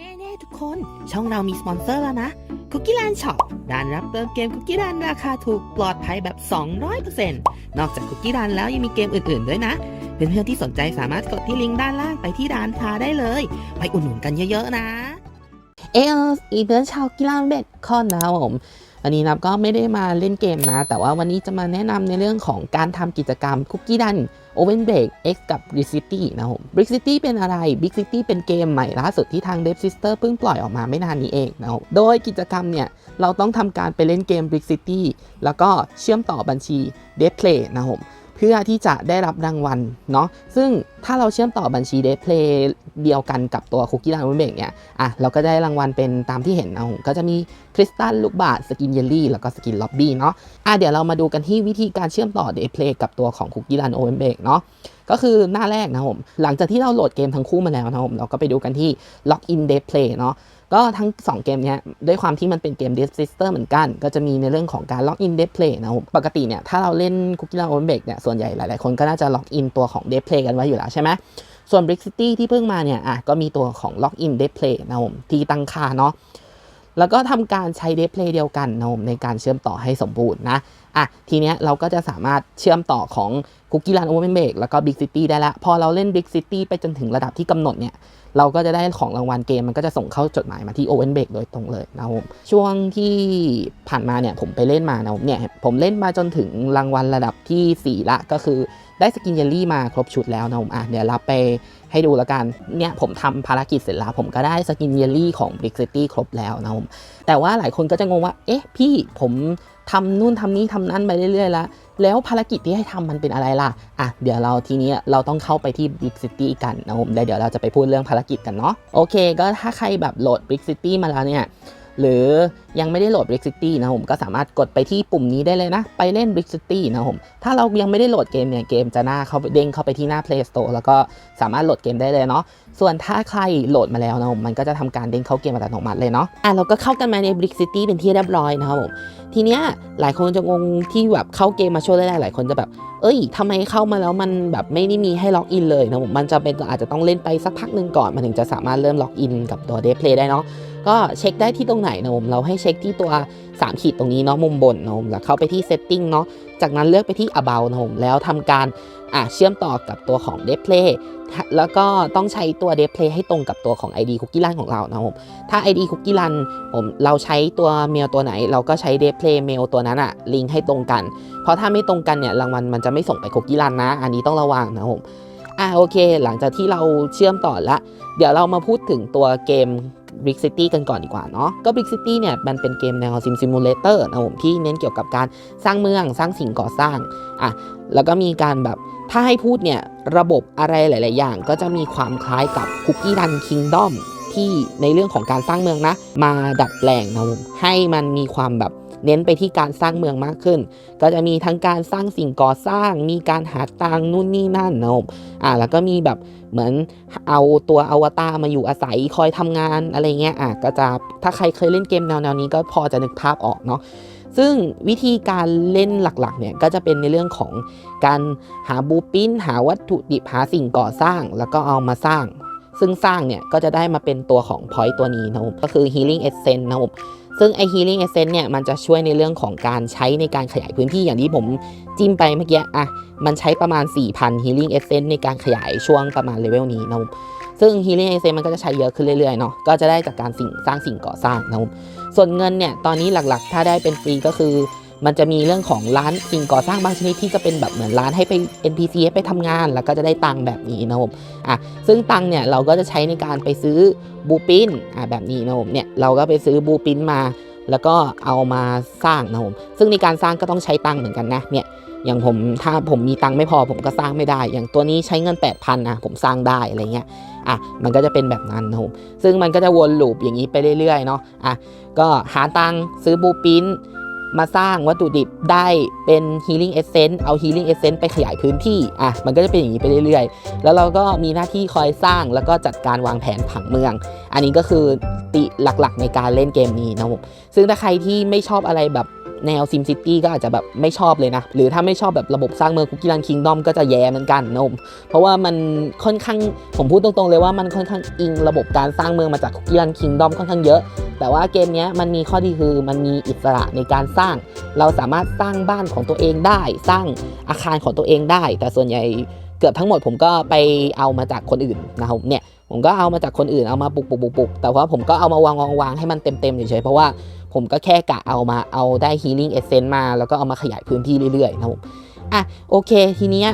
แน่ๆทุกคน ช่องเรามีสปอนเซอร์แล้วนะคุกกี้ a ลนช็อปร้านรับเติมเกมคุกกี้ a ลนราคาถูกปลอดภัยแบบ 200%นอกจากคุกกี้ a ลนแล้วยังมีเกมอื่นๆด้วยนะ เพื่อนๆที่สนใจสามารถกดที่ลิงก์ด้านล่างไปที่ร้านค้าได้เลย ไปอุดหนุนกันเยอะๆนะ เอออีเพื่อนชาวกีฬาเบ็ดคอนนะผม อันนี้นับก็ไม่ได้มาเล่นเกมนะ แต่ว่าวันนี้จะมาแนะนำในเรื่องของการทำกิจกรรมคุกกี้ดันโอเวนเบรกเอ็กับ Brick City นะครับผม Brick City เป็นอะไร Brick City เป็นเกมใหม่ล่าสุดที่ทาง Dev Sister เพิ่งปล่อยออกมาไม่นานนี้เองนะโดยกิจกรรมเนี่ย เราต้องทำการไปเล่นเกม Brick City แล้วก็เชื่อมต่อบัญชี Dev Play นะครับผม พื่อที่จะได้รับรางวัลเนาะซึ่งถ้าเราเชื่อมต่อบัญชี Dev Play เดียวกันกับตัวคุกกี้ดันเบกเนี่ยอะเราก็ได้รางวัลเป็นตามที่เห็นนะผมก็จะมีคริสตัลลูกบาศก์สกินเยลลี่แล้วก็สกินล็อบบี้เนาะอะเดี๋ยวเรามาดูกันที่วิธีการเชื่อมต่อ Dev Play กับตัวของคุกกี้ดันโอเ n นเบกเนาะก็คือหน้าแรกนะผมหลังจากที่เราโหลดเกมทั้งคู่มาแล้วนะผมเราก็ไปดูกันที่ Login Dev Play เนาะ ก็ทั้ง 2 เกมเนี้ยด้วยความที่มันเป็นเกม Dev Sister เหมือนกัน ก็จะมีในเรื่องของการ Login Dev Play นะครับผมปกติเนี่ยถ้าเราเล่น Cookie Run Open Break เนี่ยส่วนใหญ่หลาย ๆ คนก็น่าจะ Login ตัวของ Dev Play กันไว้อยู่แล้วใช่ไหมส่วน Brick City ที่เพิ่งมาเนี่ยอะก็มีตัวของ Login Dev Play นะครับผมที่ตั้งค่าเนาะแล้วก็ทำการใช้ Dev Play เดียวกันนะครับผมในการเชื่อมต่อให้สมบูรณ์นะ อะทีเนี้ยเราก็จะสามารถเชื่อมต่อของ Cookie Run Open Break แล้วก็บิ๊กซิตี้ได้ละพอเราเล่นบิ๊กซิตี้ไปจนถึงระดับที่กำหนดเนี่ยเราก็จะได้ของรางวัลเกมมันก็จะส่งเข้าจดหมายมาที่โอเว่นเบรกโดยตรงเลยนะครับผมช่วงที่ผ่านมาเนี่ยผมไปเล่นมานะผมเนี่ยผมเล่นมาจนถึงรางวัลระดับทีสี่4 ละก็คือ ได้สกินเยลลี่มาครบชุดแล้วนะผมอะเดี๋ยวรับไปให้ดูแล้วกันเนี่ยผมทำภารกิจเสร็จแล้ว ผมก็ได้สกินเยลลี่ของ Big City ครบแล้วนะผมแต่ว่าหลายคนก็จะงงว่า เอ๊ะพี่ผมทำนู่นทำนี่ทำนั่นไปเรื่อยๆแล้วแล้วภารกิจที่ให้ทำมันเป็นอะไรล่ะอะเดี๋ยวเราทีนี้เราต้องเข้าไปที่ Big City กันนะผมแล้วเดี๋ยวเราจะไปพูดเรื่องภารกิจกันเนาะโอเค ก็ถ้าใครแบบโหลด Big City มาแล้วเนี่ย หรือยังไม่ได้โหลด Brick City นะผมก็สามารถกดไปที่ปุ่มนี้ได้เลยนะ ไปเล่น Brick City นะผมถ้าเรายังไม่ได้โหลดเกมเนี่ยเกมจะหน้าเขาเด้งเข้าไปที่หน้า Play Store แล้วก็สามารถโหลดเกมได้เลยเนาะส่วนถ้าใครโหลดมาแล้วนะผมมันก็จะทำการเด้งเข้าเกมอัตโนมัติเลยเนาะอะเราก็เข้ากันมาใน Brick City เป็นที่เรียบร้อยนะครับผมทีเนี้ยหลายคนจะงงที่แบบเข้าเกมมาช่วยแรกๆหลายคนจะแบบ เอ้ยทำไมเข้ามาแล้วมันแบบไม่ได้มีให้ล็อกอินเลยนะผมมันจะเป็นอาจจะต้องเล่นไปสักพักหนึ่งก่อนมันถึงจะสามารถเริ่มล็อกอินกับตัว Day Play ได้เนาะ ก็เช็คได้ที่ตรงไหนนะผมเราให้เช็คที่ตัว 3 ขีดตรงนี้เนาะมุมบนนะผมแล้วเข้าไปที่ setting เนาะจากนั้นเลือกไปที่ about นะผมแล้วทำการอะเชื่อมต่อกับตัวของ display แล้วก็ต้องใช้ตัว display ให้ตรงกับตัวของ ID cookie run ของเรานะผมถ้า ID cookie run ผมเราใช้ตัวเมลตัวไหน เราก็ใช้ display เมลตัวนั้นอะลิงก์ให้ตรงกัน เพราะถ้าไม่ตรงกันเนี่ยรางวัลมันจะไม่ส่งไป cookie run นะ อันนี้ต้องระวังนะผมอะโอเค หลังจากที่เราเชื่อมต่อละ เดี๋ยวเรามาพูดถึงตัวเกม Brick City กันก่อนดีกว่าเนาะ ก็ Brick City เนี่ยมันเป็นเกมแนวซิมซิมูเลเตอร์นะผมที่เน้นเกี่ยวกับการสร้างเมืองสร้างสิ่งก่อสร้างอะแล้วก็มีการแบบถ้าให้พูดเนี่ยระบบอะไรหลาย ๆ อย่างก็จะมีความคล้ายกับคุกกี้ดันคิงดอมที่ในเรื่องของการสร้างเมืองนะ มาดัดแปลงนะผมให้มันมีความแบบ เน้นไปที่การสร้างเมืองมากขึ้น ก็จะมีทั้งการสร้างสิ่งก่อสร้าง มีการหาตังนู่นนี่นั่นนะผมอะแล้วก็มีแบบเหมือนเอาตัวอวตารมาอยู่อาศัยคอยทำงานอะไรเงี้ยอะก็จะถ้าใครเคยเล่นเกมแนวๆนี้ก็พอจะนึกภาพออกเนาะซึ่งวิธีการเล่นหลักๆเนี่ยก็จะเป็นในเรื่องของการหาบูปินหาวัตถุดิบหาสิ่งก่อสร้าง แล้วก็เอามาสร้าง ซึ่งสร้างเนี่ยก็จะได้มาเป็นตัวของ point ตัวนี้นะผมก็คือ healing essence นะผม ซึ่งไอ healing essence เนี่ยมันจะช่วยในเรื่องของการใช้ในการขยายพื้นที่อย่างที่ผมจิ้มไปเมื่อกี้อะมันใช้ประมาณ 4,000 healing essence ในการขยายช่วงประมาณเลเวลนี้นะผมซึ่ง healing essence มันก็จะใช้เยอะขึ้นเรื่อยๆเนาะก็จะได้จากการสิ่งสร้างสิ่งก่อสร้างนะผมส่วนเงินเนี่ยตอนนี้หลักๆ ถ้าได้เป็นฟรีก็คือ มันจะมีเรื่องของร้านสิ่งก่อสร้างบางชนิดที่จะเป็นแบบเหมือนร้านให้ไป NPC ให้ไปทำงาน แล้วก็จะได้ตังค์แบบนี้นะผมอะซึ่งตังค์เนี่ยเราก็จะใช้ในการไปซื้อบูปินอะแบบนี้นะผมเนี่ยเราก็ไปซื้อบูปินมา แล้วก็เอามาสร้างนะผมซึ่งในการสร้างก็ต้องใช้ตังค์เหมือนกันนะเนี่ยอย่างผมถ้าผมมีตังค์ไม่พอผมก็สร้างไม่ได้ อย่างตัวนี้ใช้เงิน 8,000นะผมสร้างได้อะไรเงี้ยอะมันก็จะเป็นแบบนั้นนะผมซึ่งมันก็จะวนลูปอย่างนี้ไปเรื่อยๆเนาะอะก็หาตังค์ซื้อบูปิน มาสร้างวัตถุดิบได้เป็น healing essence เอา healing essence ไปขยายพื้นที่อะมันก็จะเป็นอย่างนี้ไปเรื่อยๆ แล้วเราก็มีหน้าที่คอยสร้างแล้วก็จัดการวางแผนผังเมือง อันนี้ก็คือติหลักๆในการเล่นเกมนี้นะผมซึ่งถ้าใครที่ไม่ชอบอะไรแบบ แนว Sim City ก็อาจจะแบบไม่ชอบเลยนะ หรือถ้าไม่ชอบแบบระบบสร้างเมืองคุกกี้รันคิงดอมก็จะแย่เหมือนกันนะผมเพราะว่ามันค่อนข้างผมพูดตรงๆเลยว่ามันค่อนข้างอิงระบบการสร้างเมืองมาจากคุกกี้รันคิงดอมค่อนข้างเยอะ แต่ว่าเกมนี้มันมีข้อดีคือมันมีอิสระในการสร้าง เราสามารถสร้างบ้านของตัวเองได้ สร้างอาคารของตัวเองได้ แต่ส่วนใหญ่เกือบทั้งหมดผมก็ไปเอามาจากคนอื่นนะครับเนี่ยผมก็เอามาจากคนอื่นเอามาปุกปุกปุกปุกแต่ว่าผมก็เอามาวางวางวางให้มันเต็มเต็มๆเฉยๆเพราะว่า ผมก็แค่กะเอามาเอาได้ healing essence มาแล้วก็เอามาขยายพื้นที่เรื่อยๆนะครับผมอะโอเคทีเนี้ย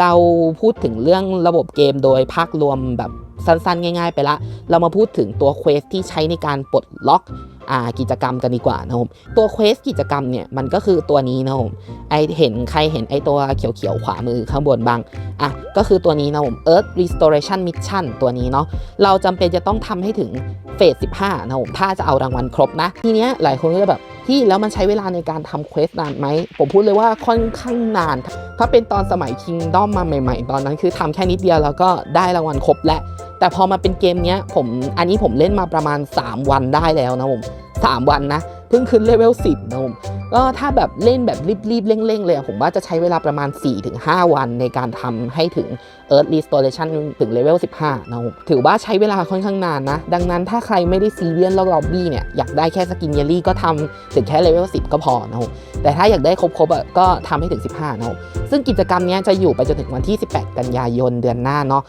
เราพูดถึงเรื่องระบบเกมโดยภาครวมแบบ สั้นๆ ง่าย ๆ ไปละ เรามาพูดถึงตัวเควสที่ใช้ในการปลดล็อกอกิจกรรมกันดีกว่านะครับผมตัวเควสกิจกรรมเนี่ยมันก็คือตัวนี้นะครับผมไอเห็นใครเห็นไอตัวเขียวๆ ขวามือข้างบนบ้างอะก็คือตัวนี้นะผม Earth Restoration Mission ตัวนี้เนาะเราจำเป็นจะต้องทำให้ถึงเฟส 15 นะผมถ้าจะเอารางวัลครบนะ ทีเนี้ยหลายคนก็จะแบบพี่แล้วมันใช้เวลาในการทำเควสนานไหม ผมพูดเลยว่าค่อนข้างนาน ถ้าเป็นตอนสมัย Kingdom มาใหม่ ๆ ตอนนั้นคือทำแค่นิดเดียวแล้วก็ได้รางวัลครบแล้ว แต่พอมาเป็นเกมเนี้ยผมอันนี้ผมเล่นมาประมาณ 3 วันได้แล้วนะผม3วันนะเพิ่งขึ้นเลเวล10นะผมก็ถ้าแบบเล่นแบบรีบๆเร่งๆเลยอะผมว่าจะใช้เวลาประมาณ 4-5 วันในการทำให้ถึง Earth Restoration ถึงเลเวล15นะผมถือว่าใช้เวลาค่อนข้างนานนะ ดังนั้นถ้าใครไม่ได้ซีเรียสแล้วล็อบบี้เนี่ยอยากได้แค่สกินเยลลี่ก็ทำถึงแค่เลเวล10 ก็พอนะผมแต่ถ้าอยากได้ครบๆก็ทำให้ถึง 15นะผมซึ่งกิจกรรมนี้จะอยู่ไปจนถึงวันที่ 18 กันยายนเดือนหน้าเนาะ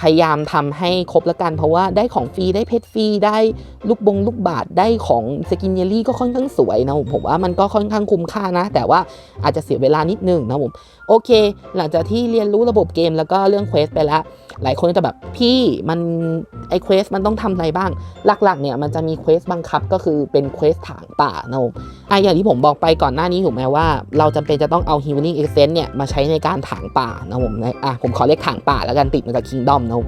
พยายามทำให้ครบละกัน เพราะว่าได้ของฟรีได้เพชรฟรีได้ลูกบงลูกบาทได้ของสกินเยลลี่ก็ค่อนข้างสวยนะผมผมว่ามันก็ค่อนข้างคุ้มค่านะ แต่ว่าอาจจะเสียเวลานิดนึงนะผมโอเค หลังจากที่เรียนรู้ระบบเกมแล้วก็เรื่องเควสไปแล้วหลายคนจะแบบพี่มันไอเควสมันต้องทำอะไรบ้าง หลักๆเนี่ยมันจะมีเควสบังคับก็คือเป็นเควสถางป่านะผมไออย่างที่ผมบอกไปก่อนหน้านี้ถูกไหมว่า เราจำเป็นจะต้องเอา healing essence เนี่ยมาใช้ในการถางป่านะผมอะผมขอเรียกถางป่าแล้วกันติดมาจาก kingdom นะ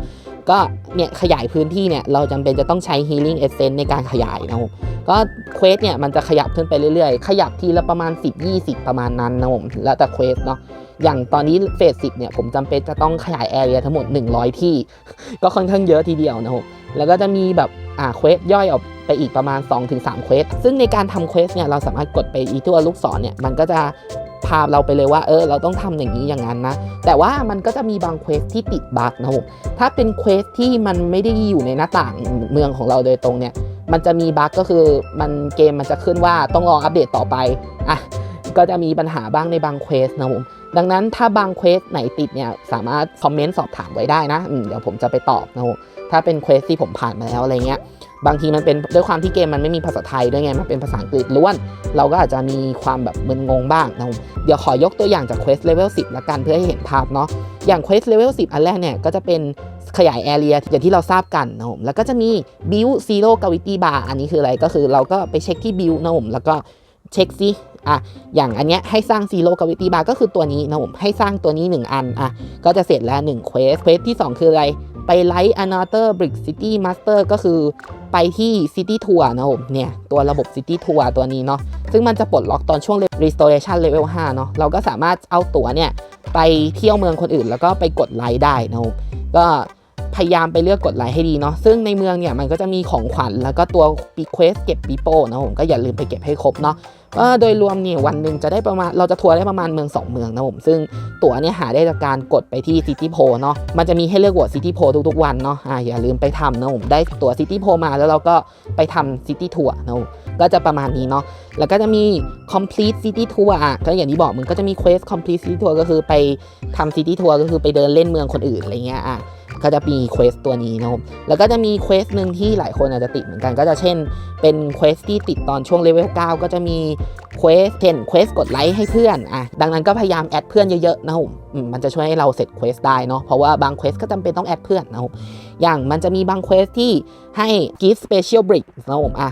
ก็เนี่ยขยายพื้นที่เนี่ยเราจำเป็นจะต้องใช้ healing essence ในการขยายนะผมก็เควสเนี่ยมันจะขยับขึ้นไปเรื่อยๆ ขยับทีละประมาณ 10-20 ประมาณนั้นนะผมแล้วแต่เควสเนาะอย่างตอนนี้เฟสสิเนี่ยผมจำเป็นจะต้องขยายแอเรียทั้งหมด 100 ที่ ก็ค่อนข้างเยอะทีเดียวนะครับ แล้วก็จะมีแบบอ่าเควสย่อยออกไปอีกประมาณ 2-3เควส ซึ่งในการทำเควสเนี่ยเราสามารถกดไปอีตัวลูกศรเนี่ยมันก็จะ พาเราไปเลยว่าเออเราต้องทำอย่างนี้อย่างนั้นนะ แต่ว่ามันก็จะมีบางเควสที่ติดบั๊กนะครับผมถ้าเป็นเควสที่มันไม่ได้อยู่ในหน้าต่างเมืองของเราโดยตรงเนี่ย มันจะมีบั๊กก็คือมันเกมมันจะขึ้นว่าต้องรออัปเดตต่อไปอะก็จะมีปัญหาบ้างในบางเควสนะครับผมดังนั้นถ้าบางเควสไหนติดเนี่ยสามารถคอมเมนต์สอบถามไว้ได้นะเดี๋ยวผมจะไปตอบนะครับถ้าเป็นเควสที่ผมผ่านมาแล้วอะไรเงี้ย บางทีมันเป็นด้วยความที่เกมมันไม่มีภาษาไทยด้วยไง มันเป็นภาษาอังกฤษล้วน เราก็อาจจะมีความแบบมึนงงบ้างนะครับเดี๋ยวขอยกตัวอย่างจากเควสเลเวล10 ละกันเพื่อให้เห็นภาพเนาะ อย่างเควสเลเวล10 อันแรกเนี่ย ก็จะเป็นขยายแอเรียอย่างที่เราทราบกันนะครับผมแล้วก็จะมี build zero gravity bar อันนี้คืออะไรก็คือเราก็ไปเช็คที่ build นะครับผมแล้วก็เช็คซิอะอย่างอันเนี้ยให้สร้าง Zero Gravity Bar ก็คือตัวนี้นะผมให้สร้างตัวนี้ 1 อันอะก็จะเสร็จแล้ว1 Quest Quest ที่ 2 คืออะไร ไป Light Another Brick City Master ก็คือไปที่ซิตี้ทัวร์นะผมเนี่ยตัวระบบซิตี้ทัวร์ตัวนี้เนาะซึ่งมันจะปลดล็อกตอนช่วง Restoration Level 5เนาะเราก็สามารถเอาตั๋วเนี่ยไปเที่ยวเมืองคนอื่นแล้วก็ไปกดไลค์ได้นะผมก็ พยายามไปเลือกกดไลค์ให้ดีเนาะซึ่งในเมืองเนี่ยมันก็จะมีของขวัญแล้วก็ตัวปีเควสเก็บปีโป้นะผมก็อย่าลืมไปเก็บให้ครบเนาะโดยรวมเนี่ยวันหนึ่งจะได้ประมาณเราจะทัวร์ได้ประมาณเมือง 2 เมืองนะผม ซึ่งตั๋วเนี่ยหาได้จากการกดไปที่ City p o เนาะมันจะมีให้เลือกโหวต City p o ทุกๆวันเนาะอ่าอย่าลืมไปทำนะผมได้ตั๋ว City p o มาแล้วเราก็ไปทำ City Tour นะผมก็จะประมาณนี้เนาะแล้วก็จะมี Complete City Tour อะก็อย่างที่บอกมึงก็จะมี Quest Complete City Tour ก็คือไปทำ City Tour ก็คือไปเดินเล่นเมืองคนอื่นอะไรเงี้ยอะ ก็จะมีเควสตัวนี้นะครับแล้วก็จะมีเควสหนึ่งที่หลายคนอาจจะติดเหมือนกันก็จะเช่น เป็นเควสที่ติดตอนช่วงเลเวล 9 ก็จะมีเควสเช่นเควสกดไลค์ให้เพื่อนอะดังนั้นก็พยายามแอดเพื่อนเยอะๆนะครับอืมมันจะช่วยให้เราเสร็จเควสได้เนาะเพราะว่าบางเควสก็จำเป็นต้องแอดเพื่อนนะครับอย่างมันจะมีบางเควสที่ให้ give special brick นะครับอะ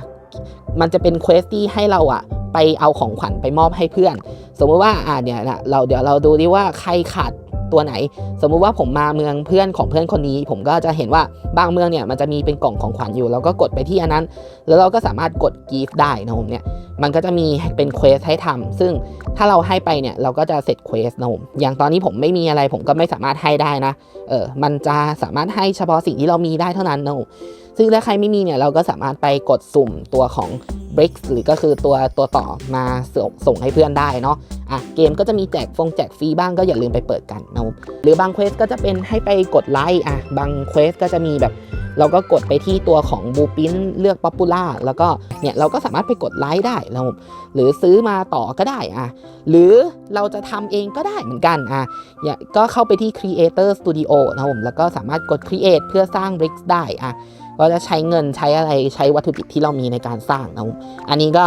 มันจะเป็นเควสที่ให้เราอะไปเอาของขวัญไปมอบให้เพื่อน สมมติว่าอ่าเนี่ยนะเราเดี๋ยวเราดูดิว่าใครขาด ตัวไหน สมมุติว่าผมมาเมืองเพื่อนของเพื่อนคนนี้ ผมก็จะเห็นว่าบางเมืองเนี่ยมันจะมีเป็นกล่องของขวัญอยู่เราก็กดไปที่อันนั้น แล้วเราก็สามารถกดกีฟได้นะผมเนี่ยมันก็จะมีเป็นเควสให้ทำซึ่งถ้าเราให้ไปเนี่ยเราก็จะเสร็จเควสนะผมอย่างตอนนี้ผมไม่มีอะไรผมก็ไม่สามารถให้ได้นะเออมันจะสามารถให้เฉพาะสิ่งที่เรามีได้เท่านั้นนะผม ซึ่งถ้าใครไม่มีเนี่ยเราก็สามารถไปกดสุ่มตัวของ bricks หรือก็คือตัวตัวต่อมาส่งส่งให้เพื่อนได้เนาะอะเกมก็จะมีแจกฟงแจกฟรีบ้างก็อย่าลืมไปเปิดกันนะครับหรือบางเควสก็จะเป็นให้ไปกดไลค์อะบางเควสก็จะมีแบบเราก็กดไปที่ตัวของบูปินเลือกป๊อปปูล่าแล้วก็เนี่ยเราก็สามารถไปกดไลค์ได้แล้วหรือซื้อมาต่อก็ได้อะหรือเราจะทำเองก็ได้เหมือนกันอะอย่าก็เข้าไปที่ Creator Studio นะครับผมแล้วก็สามารถกด Create เพื่อสร้าง bricks ได้อะ ก็จะใช้เงินใช้อะไรใช้วัตถุดิบที่เรามีในการสร้างนะครับอันนี้ก็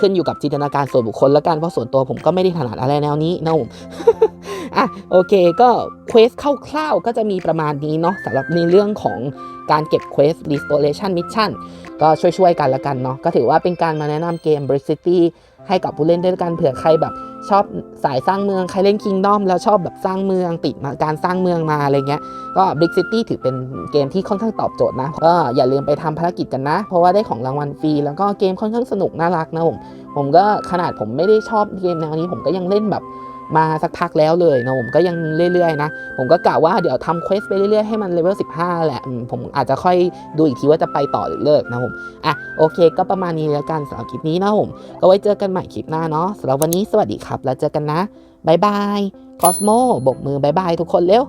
ขึ้นอยู่กับจินตนาการส่วนบุคคลแล้วกันเพราะส่วนตัวผมก็ไม่ได้ถนัดอะไรแนวนี้นะครับผมอะโอเคก็เควสคร่าวๆก็จะมีประมาณนี้เนาะสำหรับในเรื่องของ การเก็บเควส restoration mission ก็ช่วยๆกันละกันเนาะก็ถือว่าเป็นการมาแนะนำเกม Brick City ให้กับผู้เล่นด้วยกันเผื่อใครแบบชอบสายสร้างเมืองใครเล่น Kingdom แล้วชอบแบบสร้างเมืองติดมาการสร้างเมืองมาอะไรเงี้ยก็ Brick City ถือเป็นเกมที่ค่อนข้างตอบโจทย์นะก็อย่าลืมไปทำภารกิจกันนะ เพราะว่าได้ของรางวัลฟรีแล้วก็เกมค่อนข้างสนุกน่ารักนะผมผมก็ขนาดผมไม่ได้ชอบเกมแนวนี้ผมก็ยังเล่นแบบ มาสักพักแล้วเลยนะผมก็ยังเรื่อยๆนะ ผมก็กะว่าเดี๋ยวทำเควสไปเรื่อยๆ ให้มันเลเวล15 แหละ ผมอาจจะค่อยดูอีกทีว่าจะไปต่อหรือเลิกนะผมอะโอเค ก็ประมาณนี้แล้วกันสำหรับคลิปนี้นะผม ก็ไว้เจอกันใหม่คลิปหน้าเนาะสำหรับวันนี้สวัสดีครับ แล้วเจอกันนะบายบายคอสโมบกมือบายบายทุกคนเร็ว